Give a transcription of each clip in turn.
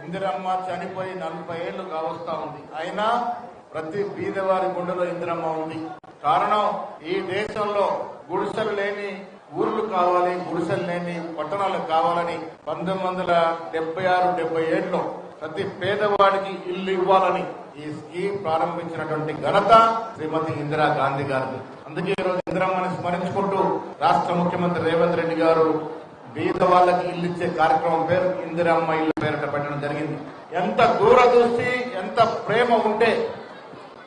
ఇందిరమ్మ చనిపోయి నలభై ఏళ్ళు కావస్తా ఉంది. అయినా ప్రతి బీదవారి గుండెలో ఇందిరమ్మ ఉంది. కారణం ఈ దేశంలో గుడిసెలు లేని ఊర్లు కావాలి గుడిసెలు లేని పట్టణాలు కావాలని పంతొమ్మిది వందల డెబ్బై ఆరు డెబ్బై ఏడులో ప్రతి పేదవాడికి ఇల్లు ఇవ్వాలని ఈ స్కీమ్ ప్రారంభించినటువంటి ఘనత శ్రీమతి ఇందిరా గాంధీ గారిది. అందుకే ఈరోజు ఇందిరమ్మని స్మరించుకుంటూ రాష్ట్ర ముఖ్యమంత్రి రేవంత్ రెడ్డి గారు బీద వాళ్ళకి ఇల్లు ఇచ్చే కార్యక్రమం పేరు ఇందిరమ్మ ఇల్లు పేరిట పెట్టడం జరిగింది. ఎంత దూరదృష్టి ఎంత ప్రేమ ఉంటే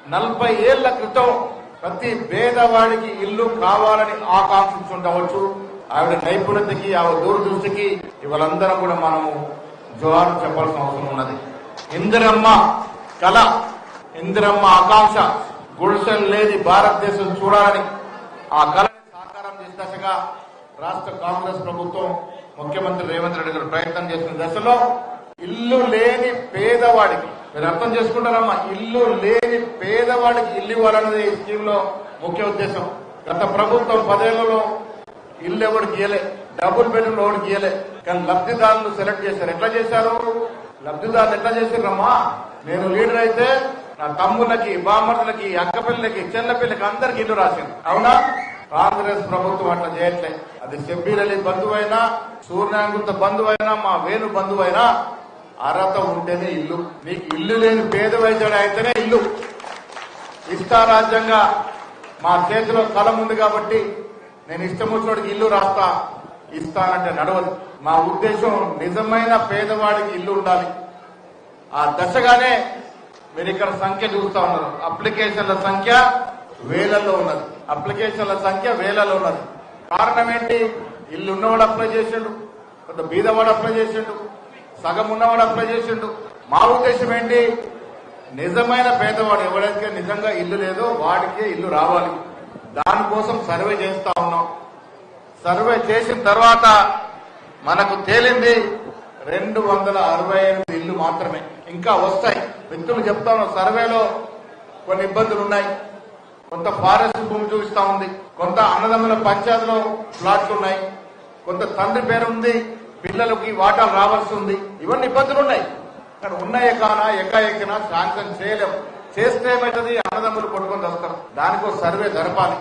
నలభై ఏళ్ళ క్రితం ప్రతి పేదవాడికి ఇల్లు కావాలని ఆకాంక్షించుండవచ్చు ఆవిడ నైపుణ్యతకి ఆవిడ దూరదృష్టికి ఇవాళందరం కూడా మనము జోహార్ చెప్పాల్సిన అవసరం ఉన్నది. ఇందిరమ్మ కళ ఇందిరమ్మ ఆకాంక్ష గుడిసెలు లేని భారతదేశం చూడాలని ఆ కళని సాకారం చేసే దశగా రాష్ట్ర కాంగ్రెస్ ప్రభుత్వం ముఖ్యమంత్రి రేవంత్ రెడ్డి గారు ప్రయత్నం చేస్తున్న దశలో ఇల్లు లేని పేదవాడికి మీరు అర్థం చేసుకుంటారమ్మా ఇల్లు లేని పేదవాడికి ఇల్లు ఇవ్వాలన్నది ఈ స్కీమ్లో ముఖ్య ఉద్దేశం. గత ప్రభుత్వం పదేళ్ళలో ఇల్లు ఎవరు గీయలే డబుల్ బెడ్రూమ్ ఎవరు గీయలే కానీ లబ్ధిదారులు సెలెక్ట్ చేశారు. ఎట్లా చేశారు? లబ్ధిదారులు ఎట్లా చేశారమ్మా? నేను లీడర్ అయితే నా తమ్ములకి బామ్మర్లకి అక్కపిల్లకి చెల్లపిల్లకి అందరికి ఇల్లు రాసింది. అవునా? కాంగ్రెస్ ప్రభుత్వం అట్లా చేయట్లే. అది షబ్బీర్ అలీ బంధువు అయినా సూర్యనారాయణ బంధువు అయినా మా వేణు బంధువు అయినా అర్హత ఉంటేనే ఇల్లు. నీకు ఇల్లు లేని పేద వైద్యుడు అయితేనే ఇల్లు. ఇష్టారాజ్యంగా మా చేతిలో స్థలం ఉంది కాబట్టి నేను ఇష్టం వచ్చినోడికి ఇల్లు రాస్తా ఇస్తానంటే నడవదు. మా ఉద్దేశం నిజమైన పేదవాడికి ఇల్లు ఉండాలి. ఆ దశగానే మీరు ఇక్కడ సంఖ్య చూస్తా ఉన్నారు. అప్లికేషన్ల సంఖ్య వేలల్లో ఉన్నది. అప్లికేషన్ల సంఖ్య వేలలో ఉన్నది. కారణం ఏంటి? ఇల్లు ఉన్నవాడు అప్లై చేసిండు కొంత బీదవాడు అప్లై చేసిండు సగం ఉన్నవాడు అప్లై చేసిండు. మా ఉద్దేశం ఏంటి? నిజమైన పేదవాడు ఎవరైతే నిజంగా ఇల్లు లేదో వాడికే ఇల్లు రావాలి. దానికోసం సర్వే చేస్తా ఉన్నాం. సర్వే చేసిన తర్వాత మనకు తేలింది రెండు వందల అరవై ఎనిమిది ఇల్లు మాత్రమే. ఇంకా వస్తాయి. మిత్రులు చెప్తా ఉన్నాం సర్వేలో కొన్ని ఇబ్బందులు ఉన్నాయి. కొంత ఫారెస్ట్ భూమి చూపిస్తా ఉంది. కొంత అన్నదమ్ముల పంచాయతీలో ప్లాట్లు ఉన్నాయి. కొంత తండ్రి పేరు ఉంది. పిల్లలకి వాటాలు రావాల్సి ఉంది. ఇవన్నీ ఇబ్బందులు ఉన్నాయి. కానీ ఉన్నాయి కానా ఎకాఎకినా శాంక్షన్ చేయలేము. చేస్తే ఏమవుతుంది అన్నదమ్ములు కొట్టుకొని వస్తారు దానికో సర్వే జరపాలి.